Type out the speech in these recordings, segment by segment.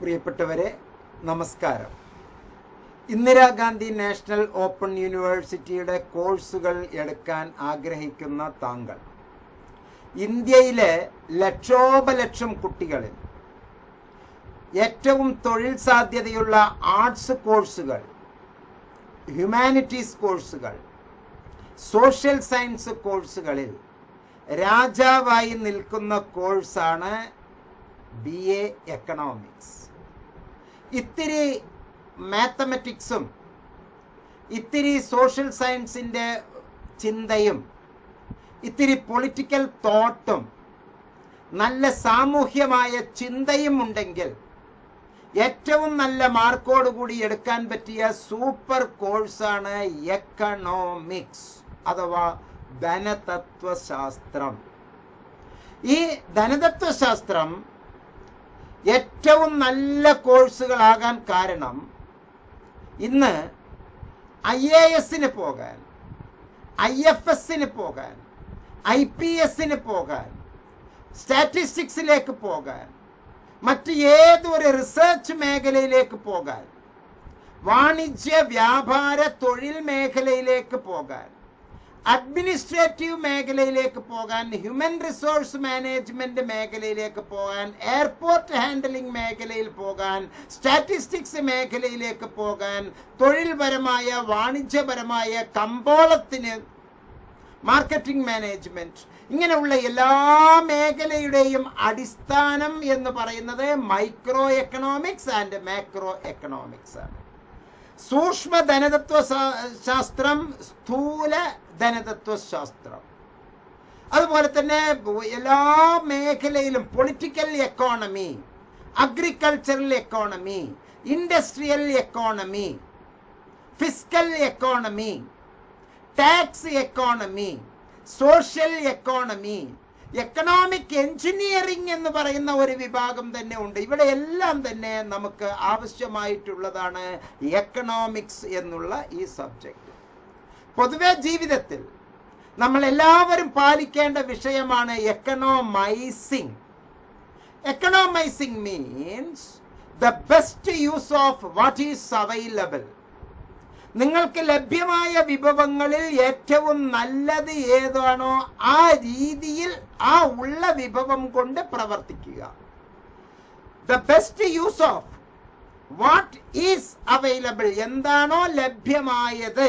പ്രിയപ്പെട്ടവരെ നമസ്കാരം. Indira Gandhi national open യൂണിവേഴ്സിറ്റിയുടെ കോഴ്സുകൾ എടുക്കാൻ ആഗ്രഹിക്കുന്ന താങ്കൾ ഇന്ത്യയിലെ ലക്ഷോപലക്ഷം കുട്ടികളിൽ ഏറ്റവും തൊഴിൽ സാധ്യതയുള്ള ആർട്സ് കോഴ്സുകൾ ഹ്യൂമാനിറ്റീസ് കോഴ്സുകൾ സോഷ്യൽ സയൻസ് കോഴ്സുകളിൽ രാജാവായി നിൽക്കുന്ന കോഴ്സാണ് ബി എ എക്കണോമിക്സ്. ഇത്തിരി മാത്തമെറ്റിക്സും ഇത്തിരി സോഷ്യൽ സയൻസിന്റെ ചിന്തയും ഇത്തിരി പൊളിറ്റിക്കൽ തോട്ടും നല്ല സാമൂഹ്യമായ ചിന്തയും ഉണ്ടെങ്കിൽ ഏറ്റവും നല്ല മാർക്കോട് കൂടി എടുക്കാൻ പറ്റിയ സൂപ്പർ കോഴ്സാണ് എക്കണോമിക്സ് അഥവാ ധനതത്വശാസ്ത്രം. ഈ ധനതത്വശാസ്ത്രം ഏറ്റവും നല്ല കോഴ്സുകളാകാൻ കാരണം ഇന്ന് ഐ എ എസിന് പോകാൻ ഐ എഫ് എസിന് പോകാൻ ഐ പി എസിന് പോകാൻ സ്റ്റാറ്റിസ്റ്റിക്സിലേക്ക് പോകാൻ മറ്റ് ഏതൊരു റിസർച്ച് മേഖലയിലേക്ക് പോകാൻ വാണിജ്യ വ്യാപാര തൊഴിൽ മേഖലയിലേക്ക് പോകാൻ അഡ്മിനിസ്ട്രേറ്റീവ് മേഖലയിലേക്ക് പോകാൻ ഹ്യൂമൻ റിസോഴ്സ് മാനേജ്മെന്റ് മേഖലയിലേക്ക് പോകാൻ എയർപോർട്ട് ഹാൻഡലിംഗ് മേഖലയിൽ പോകാൻ സ്റ്റാറ്റിസ്റ്റിക്സ് മേഖലയിലേക്ക് പോകാൻ തൊഴിൽപരമായ വാണിജ്യപരമായ കമ്പോളത്തിന് മാർക്കറ്റിംഗ് മാനേജ്മെന്റ്. ഇങ്ങനെയുള്ള എല്ലാ മേഖലയുടെയും അടിസ്ഥാനം എന്ന് പറയുന്നത് micro economics and macro economics ആണ്. സൂക്ഷ്മ ധനതത്വ ശാസ്ത്രം സ്ഥൂല ധനതത്വ ശാസ്ത്രം അതുപോലെ തന്നെ എല്ലാ മേഖലയിലും political economy agricultural economy industrial economy physical economy tax economy social economy economic engineering എന്ന് പറയുന്ന ഒരു വിഭാഗം തന്നെ ഉണ്ട്. ഇവിടെ എല്ലാം തന്നെ നമുക്ക് ആവശ്യമായിട്ടുള്ളതാണ് എക്കണോമിക്സ് എന്നുള്ള ഈ സബ്ജക്റ്റ് പൊതുവെ ജീവിതത്തിൽ നമ്മൾ എല്ലാവരും പാലിക്കേണ്ട വിഷയമാണ് economising economising means the best use of what is available നിങ്ങൾക്ക് ലഭ്യമായ വിഭവങ്ങളിൽ ഏറ്റവും നല്ലത് ഏതാണോ ആ രീതിയിൽ ആ ഉള്ള വിഭവം കൊണ്ട് പ്രവർത്തിക്കുക. The best use of what is available എന്താണോ ലഭ്യമായത്.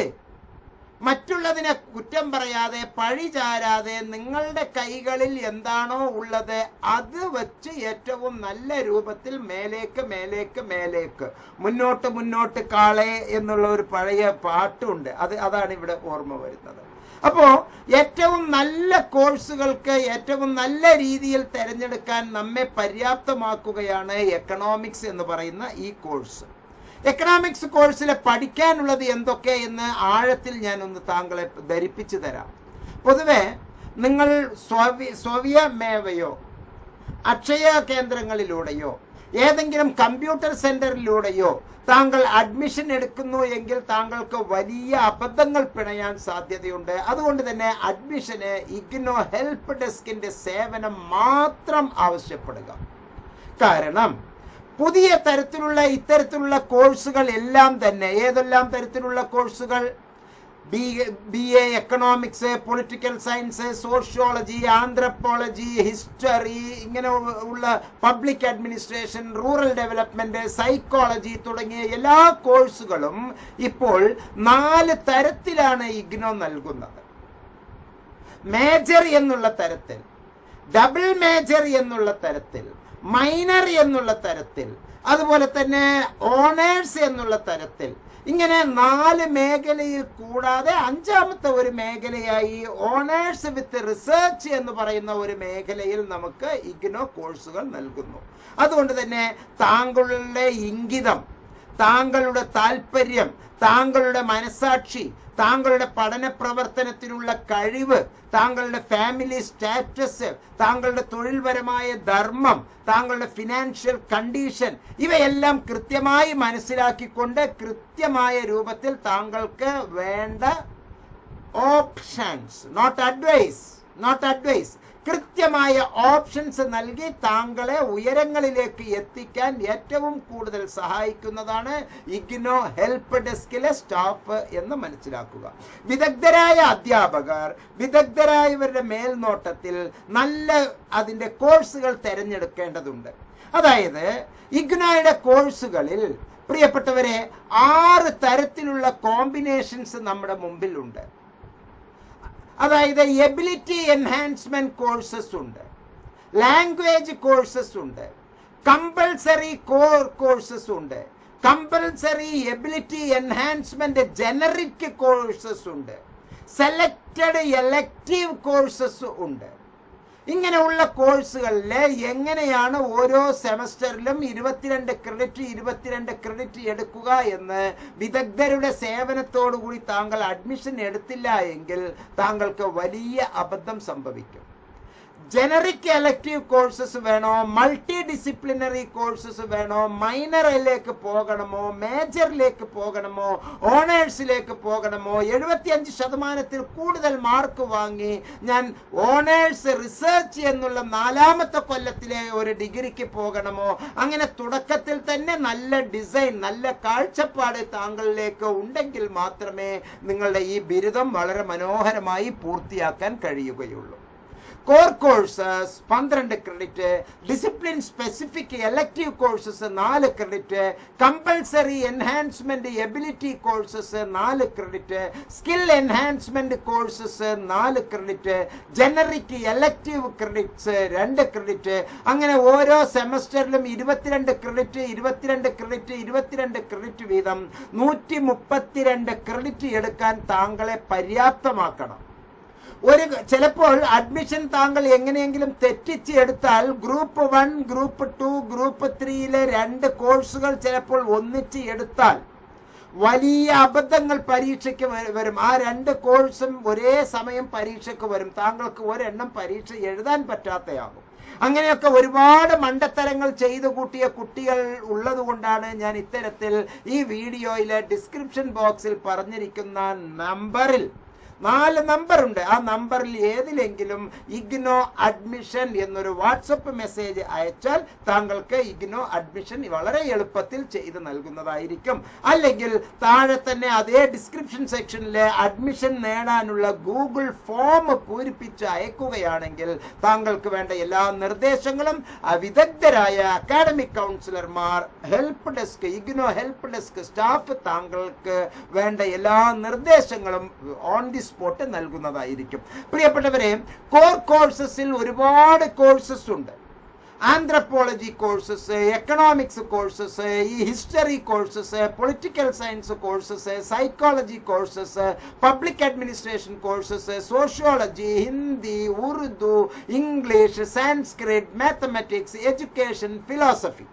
മറ്റുള്ളതിനെ കുറ്റം പറയാതെ പഴി ചാരാതെ നിങ്ങളുടെ കൈകളിൽ എന്താണോ ഉള്ളത് അത് വെച്ച് ഏറ്റവും നല്ല രൂപത്തിൽ മേലേക്ക് മേലേക്ക് മേലേക്ക്. മുന്നോട്ട് മുന്നോട്ട് കാളെ എന്നുള്ള ഒരു പഴയ പാട്ടുണ്ട്. അത് അതാണ് ഇവിടെ ഓർമ്മ വരുന്നത്. അപ്പോ ഏറ്റവും നല്ല കോഴ്സുകൾക്ക് ഏറ്റവും നല്ല രീതിയിൽ തിരഞ്ഞെടുക്കാൻ നമ്മെ പര്യാപ്തമാക്കുകയാണ് എക്കണോമിക്സ് എന്ന് പറയുന്ന ഈ കോഴ്സ്. എക്കണോമിക്സ് കോഴ്സിൽ പഠിക്കാനുള്ളത് എന്തൊക്കെ എന്ന് ആഴത്തിൽ ഞാനൊന്ന് താങ്കളെ ധരിപ്പിച്ചു തരാം. പൊതുവെ നിങ്ങൾ സ്വവ്യ സ്വവ്യമേവയോ അക്ഷയ കേന്ദ്രങ്ങളിലൂടെയോ ഏതെങ്കിലും കമ്പ്യൂട്ടർ സെന്ററിലൂടെയോ താങ്കൾ അഡ്മിഷൻ എടുക്കുന്നു എങ്കിൽ താങ്കൾക്ക് വലിയ അബദ്ധങ്ങൾ പിണയാൻ സാധ്യതയുണ്ട്. അതുകൊണ്ട് തന്നെ അഡ്മിഷന് ഇഗ്നോ ഹെൽപ്പ് ഡെസ്കിന്റെ സേവനം മാത്രം ആവശ്യപ്പെടുക. കാരണം പുതിയ തരത്തിലുള്ള ഇത്തരത്തിലുള്ള കോഴ്സുകൾ എല്ലാം തന്നെ ഏതെല്ലാം തരത്തിലുള്ള കോഴ്സുകൾ? B B A economics political science sociology anthropology history ഇങ്ങനെ ഉള്ള public administration rural development psychology തുടങ്ങിയ എല്ലാ കോഴ്സുകളും ഇപ്പോൾ നാല് തരത്തിലാണ് ഇഗ്നോ നൽകുന്നത്. മേജർ എന്നുള്ള തരത്തിൽ ഡബിൾ മേജർ എന്നുള്ള തരത്തിൽ മൈനർ എന്നുള്ള തരത്തിൽ അതുപോലെ തന്നെ ഓണേഴ്സ് എന്നുള്ള തരത്തിൽ ഇങ്ങനെ നാല് മേഖലയിൽ കൂടാതെ അഞ്ചാമത്തെ ഒരു മേഖലയായി ഓണേഴ്സ് വിത്ത് റിസർച്ച് എന്ന് പറയുന്ന ഒരു മേഖലയിൽ നമുക്ക് ഇഗ്നോ കോഴ്സുകൾ നൽകുന്നു. അതുകൊണ്ട് തന്നെ താങ്കളുടെ ഇംഗിതം താങ്കളുടെ താല്പര്യം താങ്കളുടെ മനസാക്ഷി താങ്കളുടെ പഠന പ്രവർത്തനത്തിനുള്ള കഴിവ് താങ്കളുടെ ഫാമിലി സ്റ്റാറ്റസ് താങ്കളുടെ തൊഴിൽപരമായ ധർമ്മം താങ്കളുടെ ഫിനാൻഷ്യൽ കണ്ടീഷൻ ഇവയെല്ലാം കൃത്യമായി മനസ്സിലാക്കിക്കൊണ്ട് കൃത്യമായ രൂപത്തിൽ താങ്കൾക്ക് വേണ്ട options not advice not advice കൃത്യമായ ഓപ്ഷൻസ് നൽകി താങ്കളെ ഉയരങ്ങളിലേക്ക് എത്തിക്കാൻ ഏറ്റവും കൂടുതൽ സഹായിക്കുന്നതാണ് ഇഗ്നോ ഹെൽപ്പ് ഡെസ്കിലെ സ്റ്റാഫ് എന്ന് മനസ്സിലാക്കുക. വിദഗ്ധരായ അധ്യാപകർ വിദഗ്ധരായവരുടെ മേൽനോട്ടത്തിൽ നല്ല അതിന്റെ കോഴ്സുകൾ തിരഞ്ഞെടുക്കേണ്ടതുണ്ട്. അതായത് ഇഗ്നോയുടെ കോഴ്സുകളിൽ പ്രിയപ്പെട്ടവരെ ആറ് തരത്തിലുള്ള കോമ്പിനേഷൻസ് നമ്മുടെ മുമ്പിലുണ്ട്. അതായത് എബിലിറ്റി എൻഹാൻസ്മെന്റ് കോഴ്സസ് ഉണ്ട്. ലാംഗ്വേജ് കോഴ്സസ് ഉണ്ട്. കമ്പൾസറി കോർ കോഴ്സസ് ഉണ്ട്. Compulsory ability enhancement generic courses ഉണ്ട്. സെലക്റ്റഡ് എലക്റ്റീവ് കോഴ്സസ് ഉണ്ട്. ഇങ്ങനെയുള്ള കോഴ്സുകളിൽ എങ്ങനെയാണ് ഓരോ സെമസ്റ്ററിലും ഇരുപത്തിരണ്ട് ക്രെഡിറ്റ് ഇരുപത്തിരണ്ട് ക്രെഡിറ്റ് എടുക്കുക എന്ന് വിദഗ്ധരുടെ സേവനത്തോടുകൂടി താങ്കൾ അഡ്മിഷൻ എടുത്തില്ല എങ്കിൽ താങ്കൾക്ക് വലിയ അബദ്ധം സംഭവിക്കും. ജനറിക് എലക്റ്റീവ് കോഴ്സസ് വേണോ? മൾട്ടി ഡിസിപ്ലിനറി കോഴ്സസ് വേണോ മൈനറിലേക്ക് പോകണമോ? മേജറിലേക്ക് പോകണമോ? ഓണേഴ്സിലേക്ക് പോകണമോ? എഴുപത്തിയഞ്ച് ശതമാനത്തിൽ കൂടുതൽ മാർക്ക് വാങ്ങി ഞാൻ ഓണേഴ്സ് റിസർച്ച് എന്നുള്ള നാലാമത്തെ കൊല്ലത്തിലെ ഒരു ഡിഗ്രിക്ക് പോകണമോ? അങ്ങനെ തുടക്കത്തിൽ തന്നെ നല്ല ഡിസൈൻ നല്ല കാഴ്ചപ്പാട് താങ്കളിലേക്ക് ഉണ്ടെങ്കിൽ മാത്രമേ നിങ്ങളുടെ ഈ ബിരുദം വളരെ മനോഹരമായി പൂർത്തിയാക്കാൻ കഴിയുകയുള്ളൂ. കോർ കോഴ്സസ് പന്ത്രണ്ട് credit discipline specific elective courses നാല് credit compulsory enhancement ability courses നാല് ക്രെഡിറ്റ് സ്കിൽ എൻഹാൻസ്മെന്റ് കോഴ്സസ് നാല് ക്രെഡിറ്റ് ജനറിക് എലക്റ്റീവ് ക്രെഡിറ്റ്സ് രണ്ട് ക്രെഡിറ്റ് അങ്ങനെ ഓരോ സെമസ്റ്ററിലും ഇരുപത്തിരണ്ട് ക്രെഡിറ്റ് ഇരുപത്തിരണ്ട് ക്രെഡിറ്റ് ഇരുപത്തിരണ്ട് ക്രെഡിറ്റ് വീതം നൂറ്റി മുപ്പത്തിരണ്ട് ക്രെഡിറ്റ് എടുക്കാൻ താങ്കളെ പര്യാപ്തമാക്കണം. ഒരു ചിലപ്പോൾ അഡ്മിഷൻ താങ്കൾ എങ്ങനെയെങ്കിലും തെറ്റിച്ച് എടുത്താൽ group one group two group ത്രീയിലെ രണ്ട് കോഴ്സുകൾ ചിലപ്പോൾ ഒന്നിച്ച് എടുത്താൽ വലിയ അബദ്ധങ്ങൾ പരീക്ഷയ്ക്ക് വരും. ആ രണ്ട് കോഴ്സും ഒരേ സമയം പരീക്ഷയ്ക്ക് വരും. താങ്കൾക്ക് ഒരെണ്ണം പരീക്ഷ എഴുതാൻ പറ്റാത്തയാകും. അങ്ങനെയൊക്കെ ഒരുപാട് മണ്ടത്തരങ്ങൾ ചെയ്തു കൂട്ടിയ കുട്ടികൾ ഉള്ളതുകൊണ്ടാണ് ഞാൻ ഇത്തരത്തിൽ ഈ വീഡിയോയിലെ ഡിസ്ക്രിപ്ഷൻ ബോക്സിൽ പറഞ്ഞിരിക്കുന്ന നമ്പറിൽ നാല് നമ്പർ ഉണ്ട്. ആ നമ്പറിൽ ഏതിലെങ്കിലും ഇഗ്നോ അഡ്മിഷൻ എന്നൊരു വാട്സപ്പ് മെസ്സേജ് അയച്ചാൽ താങ്കൾക്ക് ഇഗ്നോ അഡ്മിഷൻ വളരെ എളുപ്പത്തിൽ ചെയ്ത് നൽകുന്നതായിരിക്കും. അല്ലെങ്കിൽ താഴെ തന്നെ അതേ ഡിസ്ക്രിപ്ഷൻ സെക്ഷനിലെ അഡ്മിഷൻ നേടാനുള്ള ഗൂഗിൾ ഫോം പൂരിപ്പിച്ച് അയക്കുകയാണെങ്കിൽ താങ്കൾക്ക് വേണ്ട എല്ലാ നിർദ്ദേശങ്ങളും വിദഗ്ധരായ അക്കാഡമിക് കൗൺസിലർമാർ help desk IGNOU help desk staff താങ്കൾക്ക് വേണ്ട എല്ലാ നിർദ്ദേശങ്ങളും ഓൺ ദി സ്പോട്ട് നൽകുന്നതായിരിക്കും. പ്രിയപ്പെട്ടവരെ കോർ കോഴ്സസിൽ ഒരുപാട് കോഴ്സസ് ഉണ്ട്. ആന്ത്രപ്പോളജി കോഴ്സസ് എക്കണോമിക്സ് കോഴ്സസ് ഈ history courses political science courses psychology courses public administration courses sociology Hindi Urdu English Sanskrit mathematics education philosophy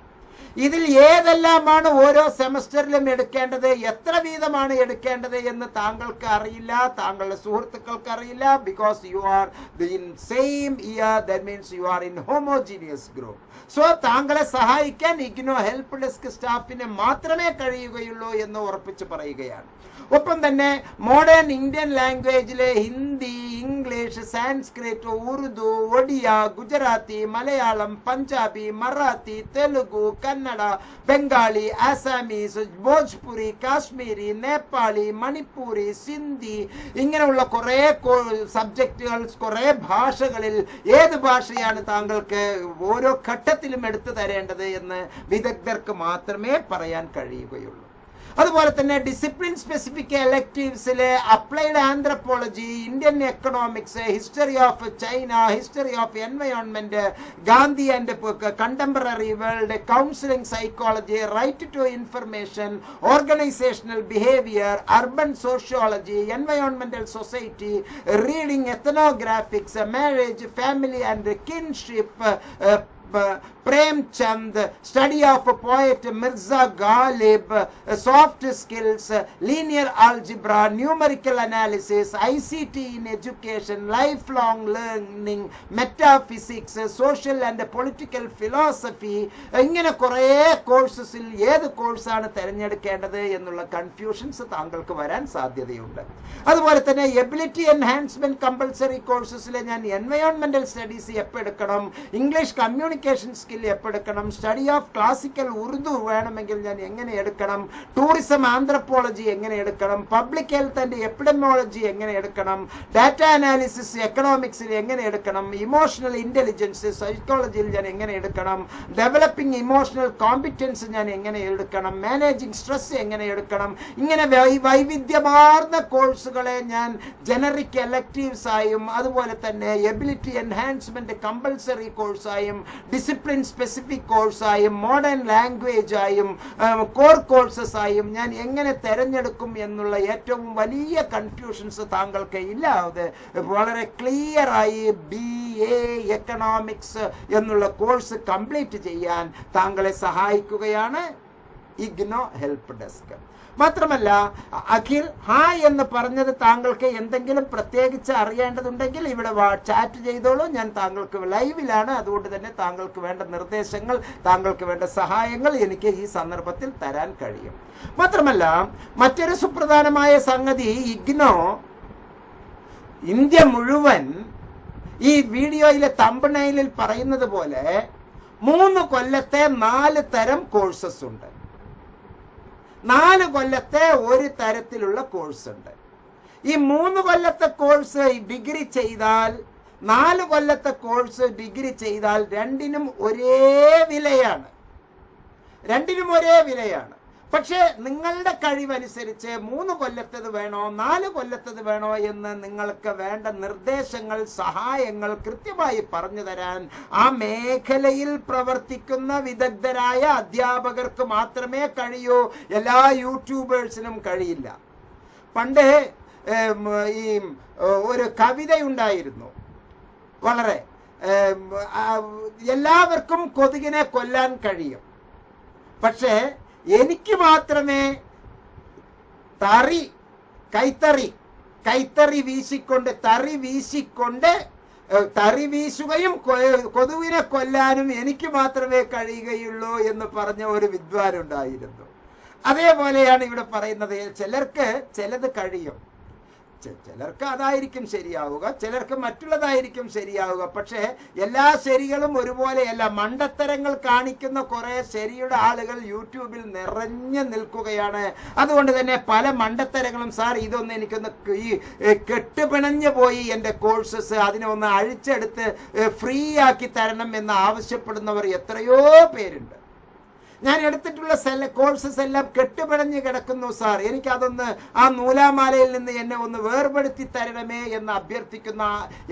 ഇതിൽ ഏതെല്ലാമാണ് ഓരോ സെമസ്റ്ററിലും എടുക്കേണ്ടത്? എത്ര വീതമാണ് എടുക്കേണ്ടത് എന്ന് താങ്കൾക്ക് അറിയില്ല. താങ്കളുടെ സുഹൃത്തുക്കൾക്ക് അറിയില്ല. Because you are in same year that means you are in homogeneous group so താങ്കളെ സഹായിക്കാൻ ഇഗ്നോ ഹെൽപ്പ് ഡെസ്ക് സ്റ്റാഫിന് മാത്രമേ കഴിയുകയുള്ളൂ എന്ന് ഉറപ്പിച്ച് പറയുകയാണ്. ഒപ്പം തന്നെ മോഡേൺ ഇന്ത്യൻ ലാംഗ്വേജിലെ ഹിന്ദി ഇംഗ്ലീഷ് സാൻസ്ക്രിറ്റ് ഉറുദു ഒഡിയ ഗുജറാത്തി മലയാളം പഞ്ചാബി മറാത്തി തെലുഗു കന്നഡ ബംഗാളി ആസാമീസ് ഭോജ്പുരി കാശ്മീരി നേപ്പാളി മണിപ്പൂരി സിന്ധി ഇങ്ങനെയുള്ള കുറേ സബ്ജക്റ്റുകൾ കുറേ ഭാഷകളിൽ ഏത് ഭാഷയാണ് താങ്കൾക്ക് ഓരോ ഘട്ടത്തിലും എടുത്തു തരേണ്ടത് എന്ന് വിദഗ്ധർക്ക് മാത്രമേ പറയാൻ കഴിയുകയുള്ളൂ. അതുപോലെ തന്നെ discipline specific എലക്ടീവ്സിലെ applied anthropology Indian economics history of China history of environment Gandhi and contemporary world counselling psychology right to information organisational behaviour urban sociology എൻവയോൺമെന്റൽ society reading ethnographics marriage family and kinship of poet Mirza Ghalib soft skills linear algebra numerical analysis I C T in education life long learning metaphysics social and political philosophy ഇങ്ങനെ കുറേ കോഴ്സസിൽ ഏത് കോഴ്സാണ് തിരഞ്ഞെടുക്കേണ്ടത് എന്നുള്ള confusions താങ്കൾക്ക് വരാൻ സാധ്യതയുണ്ട്. അതുപോലെ തന്നെ എബിലിറ്റി എൻഹാൻസ്മെന്റ് കമ്പൽസറി കോഴ്സസിൽ ഞാൻ എൻവയോൺമെന്റൽ സ്റ്റഡീസ് എപ്പോൾ എടുക്കണം? ഇംഗ്ലീഷ് കമ്മ്യൂണിക്കേഷൻ സ്കിൽ എടുക്കണം സ്റ്റഡി ഓഫ് ക്ലാസിക്കൽ ഉറുദു വേണമെങ്കിൽ ഞാൻ എങ്ങനെ എടുക്കണം? ടൂറിസം ആന്ത്രപ്പോളജി എങ്ങനെ എടുക്കണം? പബ്ലിക് ഹെൽത്ത് ആൻഡ് എപ്പിഡമോളജി എങ്ങനെ എടുക്കണം? ഡാറ്റ അനാലിസിസ് എക്കണോമിക്സിൽ എങ്ങനെ എടുക്കണം? ഇമോഷണൽ ഇന്റലിജൻസ് സൈക്കോളജിയിൽ ഞാൻ എങ്ങനെ എടുക്കണം? ഡെവലപ്പിംഗ് ഇമോഷണൽ കോമ്പിറ്റൻസ് ഞാൻ എങ്ങനെ എടുക്കണം? മാനേജിങ് സ്ട്രെസ് എങ്ങനെ എടുക്കണം? ഇങ്ങനെ വൈവിധ്യമാർന്ന കോഴ്സുകളെ ഞാൻ ജനറിക് എലക്റ്റീവ്സ് ആയും അതുപോലെ തന്നെ എബിലിറ്റി എൻഹാൻസ്മെന്റ് കമ്പൽസറി കോഴ്സായും ഡിസിപ്ലിൻ സ്പെസിഫിക് കോഴ്സായും മോഡേൺ ലാംഗ്വേജ് ആയും കോർ കോഴ്സസ് ആയും ഞാൻ എങ്ങനെ തെരഞ്ഞെടുക്കും എന്നുള്ള ഏറ്റവും വലിയ കൺഫ്യൂഷൻസ് താങ്കൾക്ക് ഇല്ലാതെ വളരെ ക്ലിയറായി ബി എ എക്കണോമിക്സ് എന്നുള്ള കോഴ്സ് കംപ്ലീറ്റ് ചെയ്യാൻ താങ്കളെ സഹായിക്കുകയാണ്. IGNOU help desk. മാത്രമല്ല അഖിൽ ഹായ് എന്ന് പറഞ്ഞത് താങ്കൾക്ക് എന്തെങ്കിലും പ്രത്യേകിച്ച് അറിയേണ്ടതുണ്ടെങ്കിൽ ഇവിടെ ചാറ്റ് ചെയ്തോളൂ. ഞാൻ താങ്കൾക്ക് ലൈവിലാണ് അതുകൊണ്ട് തന്നെ താങ്കൾക്ക് വേണ്ട നിർദ്ദേശങ്ങൾ താങ്കൾക്ക് വേണ്ട സഹായങ്ങൾ എനിക്ക് ഈ സന്ദർഭത്തിൽ തരാൻ കഴിയും. മാത്രമല്ല മറ്റൊരു സുപ്രധാനമായ സംഗതി ഇഗ്നോ ഇന്ത്യ മുഴുവൻ ഈ വീഡിയോയിലെ തമ്പണയിലിൽ പറയുന്നത് പോലെ മൂന്ന് കൊല്ലത്തെ നാല് തരം കോഴ്സസ് ഉണ്ട്. നാല് കൊല്ലത്തെ ഒരു തരത്തിലുള്ള കോഴ്സ് ഉണ്ട്. ഈ മൂന്ന് കൊല്ലത്തെ കോഴ്സ് ഡിഗ്രി ചെയ്താൽ നാല് കൊല്ലത്തെ കോഴ്സ് ഡിഗ്രി ചെയ്താൽ രണ്ടിനും ഒരേ വിലയാണ്. രണ്ടിനും ഒരേ വിലയാണ്. പക്ഷേ നിങ്ങളുടെ കഴിവനുസരിച്ച് മൂന്ന് കൊല്ലത്തത് വേണോ നാല് കൊല്ലത്തത് വേണോ എന്ന് നിങ്ങൾക്ക് വേണ്ട നിർദ്ദേശങ്ങൾ സഹായങ്ങൾ കൃത്യമായി പറഞ്ഞു തരാൻ ആ മേഖലയിൽ പ്രവർത്തിക്കുന്ന വിദഗ്ധരായ അധ്യാപകർക്ക് മാത്രമേ കഴിയൂ. എല്ലാ യൂട്യൂബേഴ്സിനും കഴിയില്ല. പണ്ട് ഈ ഒരു കവിതയുണ്ടായിരുന്നു. വളരെ എല്ലാവർക്കും കൊതുകിനെ കൊല്ലാൻ കഴിയും. പക്ഷേ എനിക്ക് മാത്രമേ തറി കൈത്തറി കൈത്തറി വീശിക്കൊണ്ട് തറി വീശിക്കൊണ്ട് തറി വീശുകയും കൊതുവിനെ കൊല്ലാനും എനിക്ക് മാത്രമേ കഴിയുകയുള്ളൂ എന്ന് പറഞ്ഞ ഒരു വിദ്വാനുണ്ടായിരുന്നു അതേപോലെയാണ് ഇവിടെ പറയുന്നത് ചിലർക്ക് ചിലത് കഴിയും. ചിലർക്ക് അതായിരിക്കും ശരിയാവുക ചിലർക്ക് മറ്റുള്ളതായിരിക്കും ശരിയാവുക. പക്ഷേ എല്ലാ ശരികളും ഒരുപോലെയല്ല. മണ്ടത്തരങ്ങൾ കാണിക്കുന്ന കുറെ ശരിയുടെ ആളുകൾ യൂട്യൂബിൽ നിറഞ്ഞു നിൽക്കുകയാണ്. അതുകൊണ്ട് തന്നെ പല മണ്ടത്തരങ്ങളും സാർ ഇതൊന്ന് എനിക്കൊന്ന് ഈ കെട്ടുപിണഞ്ഞു പോയി എന്റെ കോഴ്സസ്. അതിനെ ഒന്ന് അഴിച്ചെടുത്ത് ഫ്രീ ആക്കി തരണം എന്ന് ആവശ്യപ്പെടുന്നവർ എത്രയോ പേരുണ്ട്. ഞാൻ എടുത്തിട്ടുള്ള സെല്ല കോഴ്സസ് എല്ലാം കെട്ടുപിടഞ്ഞ് കിടക്കുന്നു സാർ എനിക്കതൊന്ന് ആ നൂലാമാലയിൽ നിന്ന് എന്നെ ഒന്ന് വേർപെടുത്തി തരണമേ എന്ന് അഭ്യർത്ഥിക്കുന്ന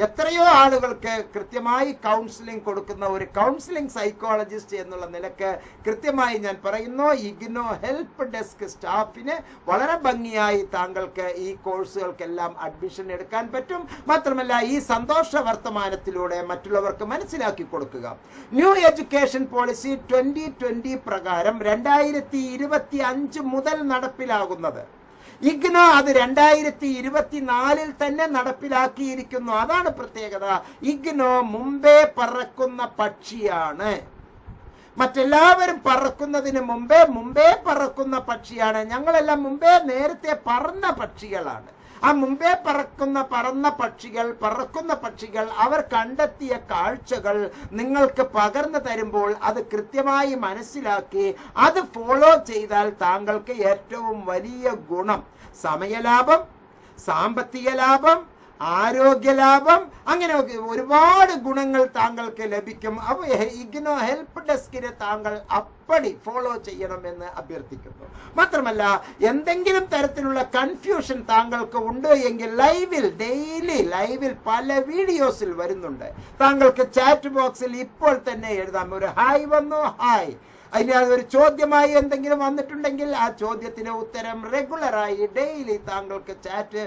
എത്രയോ ആളുകൾക്ക് കൃത്യമായി കൗൺസിലിംഗ് കൊടുക്കുന്ന ഒരു കൗൺസിലിംഗ് സൈക്കോളജിസ്റ്റ് എന്നുള്ള നിലയ്ക്ക് കൃത്യമായി ഞാൻ പറയുന്നു ഇഗ്നോ ഹെൽപ്പ് ഡെസ്ക് സ്റ്റാഫിന് വളരെ ഭംഗിയായി താങ്കൾക്ക് ഈ കോഴ്സുകൾക്കെല്ലാം അഡ്മിഷൻ എടുക്കാൻ പറ്റും. മാത്രമല്ല ഈ സന്തോഷ വർത്തമാനത്തിലൂടെ മറ്റുള്ളവർക്ക് മനസ്സിലാക്കി കൊടുക്കുക. New education policy twenty twenty പ്രകാരം രണ്ടായിരത്തി ഇരുപത്തി അഞ്ച് മുതൽ നടപ്പിലാകുന്നത്. ഇഗ്നോ അത് രണ്ടായിരത്തി ഇരുപത്തിനാലിൽ തന്നെ നടപ്പിലാക്കിയിരിക്കുന്നു. അതാണ് പ്രത്യേകത. ഇഗ്നോ മുമ്പേ പറക്കുന്ന പക്ഷിയാണ്. മറ്റെല്ലാവരും പറക്കുന്നതിന് മുമ്പേ മുമ്പേ പറക്കുന്ന പക്ഷിയാണ്. ഞങ്ങളെല്ലാം മുമ്പേ നേരത്തെ പറന്ന പക്ഷികളാണ്. ആ മുമ്പേ പറക്കുന്ന പറന്ന പക്ഷികൾ പറക്കുന്ന പക്ഷികൾ അവർ കണ്ടെത്തിയ കാഴ്ചകൾ നിങ്ങൾക്ക് പകർന്നു തരുമ്പോൾ അത് കൃത്യമായി മനസ്സിലാക്കി അത് ഫോളോ ചെയ്താൽ താങ്കൾക്ക് ഏറ്റവും വലിയ ഗുണം. സമയലാഭം സാമ്പത്തിക ലാഭം ആരോഗ്യ ലാഭം അങ്ങനെ ഒരുപാട് ഗുണങ്ങൾ താങ്കൾക്ക് ലഭിക്കും. അപ്പോൾ ഇഗ്നോ ഹെൽപ്പ് ഡെസ്കിനെ താങ്കൾ അപ്പടി ഫോളോ ചെയ്യണമെന്ന് അഭ്യർത്ഥിക്കുന്നു. മാത്രമല്ല എന്തെങ്കിലും തരത്തിലുള്ള കൺഫ്യൂഷൻ താങ്കൾക്ക് ഉണ്ടോ എങ്കിൽ ലൈവിൽ ഡെയിലി ലൈവിൽ പല വീഡിയോസിൽ വരുന്നുണ്ട്. താങ്കൾക്ക് ചാറ്റ് ബോക്സിൽ ഇപ്പോൾ തന്നെ എഴുതാം. ഒരു ഹായ് വന്നു ഹായ് അതിന് ഒരു ചോദ്യമായി എന്തെങ്കിലും വന്നിട്ടുണ്ടെങ്കിൽ ആ ചോദ്യത്തിന് ഉത്തരം റെഗുലറായി ഡെയിലി താങ്കൾക്ക് ചാറ്റ്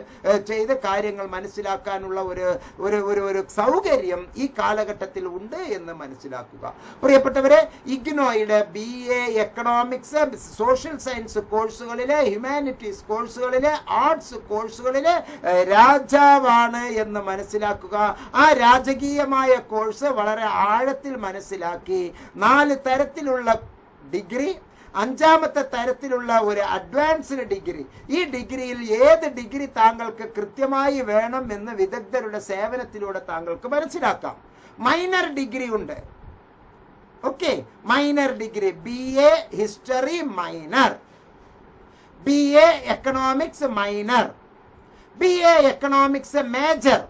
ചെയ്ത് കാര്യങ്ങൾ മനസ്സിലാക്കാനുള്ള ഒരു ഒരു ഒരു ഒരു സൗകര്യം ഈ കാലഘട്ടത്തിൽ ഉണ്ട് എന്ന് മനസ്സിലാക്കുക. പ്രിയപ്പെട്ടവരെ ഇഗ്നോയുടെ B A economics social science കോഴ്സുകളിലെ humanities കോഴ്സുകളിലെ ആർട്സ് കോഴ്സുകളിലെ രാജാവാണ് എന്ന് മനസ്സിലാക്കുക. ആ രാജകീയമായ കോഴ്സ് വളരെ ആഴത്തിൽ മനസ്സിലാക്കി നാല് തരത്തിലുള്ള ഡിഗ്രി അഞ്ചാമത്തെ തരത്തിലുള്ള ഒരു അഡ്വാൻസ്ഡ് ഡിഗ്രി. ഈ ഡിഗ്രിയിൽ ഏത് ഡിഗ്രി താങ്കൾക്ക് കൃത്യമായി വേണം എന്ന് വിദഗ്ധരുടെ സേവനത്തിലൂടെ താങ്കൾക്ക് മനസ്സിലാക്കാം. മൈനർ ഡിഗ്രി ഉണ്ട്. Okay minor degree. B A history minor B A economics minor B A economics major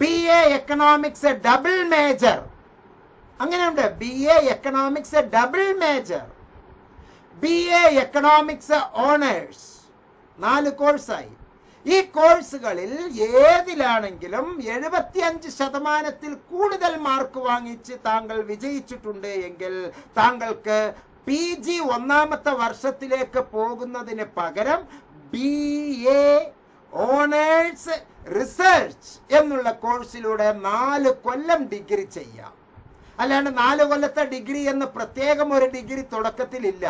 B A economics double major അങ്ങനെയുണ്ട്. B A economics double major B A economics honours നാല് കോഴ്സായി ഈ കോഴ്സുകളിൽ ഏതിലാണെങ്കിലും എഴുപത്തിയഞ്ച് ശതമാനത്തിൽ കൂടുതൽ mark വാങ്ങിച്ച് താങ്കൾ വിജയിച്ചിട്ടുണ്ട് എങ്കിൽ താങ്കൾക്ക് പി ജി ഒന്നാമത്തെ വർഷത്തിലേക്ക് പോകുന്നതിന് പകരം ബി എ ഓണേഴ്സ് റിസർച്ച് എന്നുള്ള കോഴ്സിലൂടെ നാല് കൊല്ലം ഡിഗ്രി ചെയ്യാം. അല്ലാണ്ട് നാല് കൊല്ലത്തെ ഡിഗ്രി എന്ന പ്രത്യേകം ഒരു ഡിഗ്രി തുടക്കത്തിലില്ല.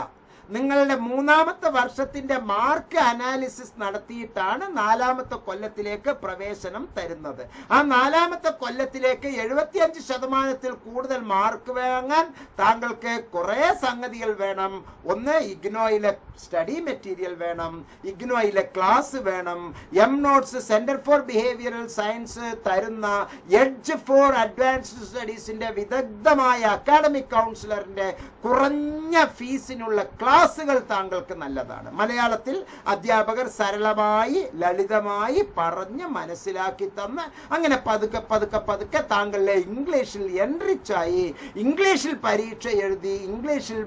നിങ്ങളുടെ മൂന്നാമത്തെ വർഷത്തിന്റെ മാർക്ക് അനാലിസിസ് നടത്തിയിട്ടാണ് നാലാമത്തെ കൊല്ലത്തിലേക്ക് പ്രവേശനം തരുന്നത്. ആ നാലാമത്തെ കൊല്ലത്തിലേക്ക് എഴുപത്തിയഞ്ച് ശതമാനത്തിൽ കൂടുതൽ മാർക്ക് വാങ്ങാൻ താങ്കൾക്ക് കുറേ സംഗതികൾ വേണം. ഒന്ന് ഇഗ്നോയിലെ സ്റ്റഡി മെറ്റീരിയൽ വേണം. ഇഗ്നോയിലെ ക്ലാസ് വേണം. M notes centre for behavioural science തരുന്ന എഡ്ജ് ഫോർ അഡ്വാൻസ്ഡ് സ്റ്റഡീസിന്റെ വിദഗ്ധമായ അക്കാഡമിക് കൗൺസിലറിന്റെ കുറഞ്ഞ ഫീസിനുള്ള ക്ലാസ്സുകൾ താങ്കൾക്ക് നല്ലതാണ്. മലയാളത്തിൽ അധ്യാപകർ സരളമായി ലളിതമായി പറഞ്ഞ് മനസ്സിലാക്കി തന്ന് അങ്ങനെ പതുക്കെ പതുക്കെ പതുക്കെ താങ്കളുടെ ഇംഗ്ലീഷിൽ എൻറിച്ചായി ഇംഗ്ലീഷിൽ പരീക്ഷ എഴുതി ഇംഗ്ലീഷിൽ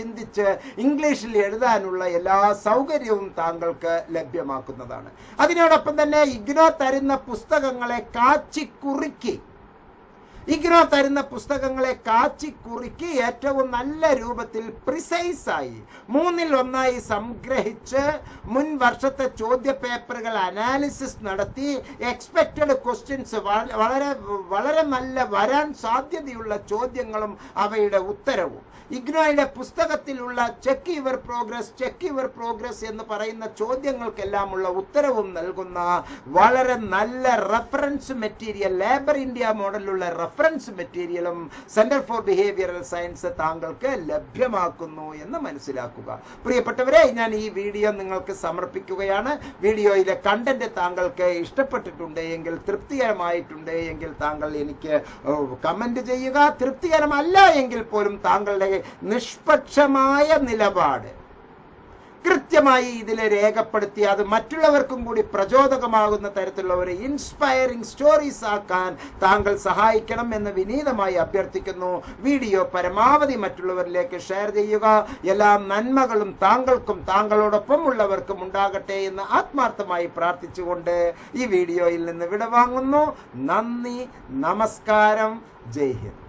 ചിന്തിച്ച് ഇംഗ്ലീഷിൽ എഴുതാനുള്ള എല്ലാ സൗകര്യവും താങ്കൾക്ക് ലഭ്യമാക്കുന്നതാണ്. അതിനോടൊപ്പം തന്നെ ഇഗ്നോ തരുന്ന പുസ്തകങ്ങളെ കാച്ചി ഇഗ്നോ തരുന്ന പുസ്തകങ്ങളെ കാച്ചി കുറുക്കി ഏറ്റവും നല്ല രൂപത്തിൽ പ്രിസൈസ് ആയി. മൂന്നിൽ ഒന്നായി സംഗ്രഹിച്ച് മുൻ വർഷത്തെ ചോദ്യ പേപ്പറുകൾ അനാലിസിസ് നടത്തി എക്സ്പെക്റ്റഡ് ക്വസ്റ്റ്യൻസ് വളരെ വളരെ നല്ല വരാൻ സാധ്യതയുള്ള ചോദ്യങ്ങളും അവയുടെ ഉത്തരവും. ഇഗ്നോയുടെ പുസ്തകത്തിലുള്ള check your progress check your progress എന്ന് പറയുന്ന ചോദ്യങ്ങൾക്കെല്ലാമുള്ള ഉത്തരവും നൽകുന്ന വളരെ നല്ല reference material labour India model മോഡലിലുള്ള reference മെറ്റീരിയലും സെന്റർ ഫോർ ബിഹേവിയറൽ സയൻസ് താങ്കൾക്ക് ലഭ്യമാക്കുന്നു എന്ന് മനസ്സിലാക്കുക. പ്രിയപ്പെട്ടവരെ ഞാൻ ഈ വീഡിയോ നിങ്ങൾക്ക് സമർപ്പിക്കുകയാണ്. വീഡിയോയിലെ കണ്ടന്റ് താങ്കൾക്ക് ഇഷ്ടപ്പെട്ടിട്ടുണ്ട് എങ്കിൽ തൃപ്തികരമായിട്ടുണ്ട് എങ്കിൽ താങ്കൾ എനിക്ക് കമന്റ് ചെയ്യുക. തൃപ്തികരമല്ല എങ്കിൽ പോലും താങ്കളുടെ നിഷ്പക്ഷമായ നിലപാട് കൃത്യമായി ഇതിൽ രേഖപ്പെടുത്തി അത് മറ്റുള്ളവർക്കും കൂടി പ്രചോദകമാകുന്ന തരത്തിലുള്ള ഒരു ഇൻസ്പയറിംഗ് സ്റ്റോറീസ് ആക്കാൻ താങ്കൾ സഹായിക്കണം എന്ന് വിനീതമായി അഭ്യർത്ഥിക്കുന്നു. വീഡിയോ പരമാവധി മറ്റുള്ളവരിലേക്ക് ഷെയർ ചെയ്യുക. എല്ലാ നന്മകളും താങ്കൾക്കും താങ്കളോടൊപ്പം ഉള്ളവർക്കും ഉണ്ടാകട്ടെ എന്ന് ആത്മാർത്ഥമായി പ്രാർത്ഥിച്ചുകൊണ്ട് ഈ വീഡിയോയിൽ നിന്ന് വിടവാങ്ങുന്നു. നന്ദി നമസ്കാരം. ജയ് ഹിന്ദ്.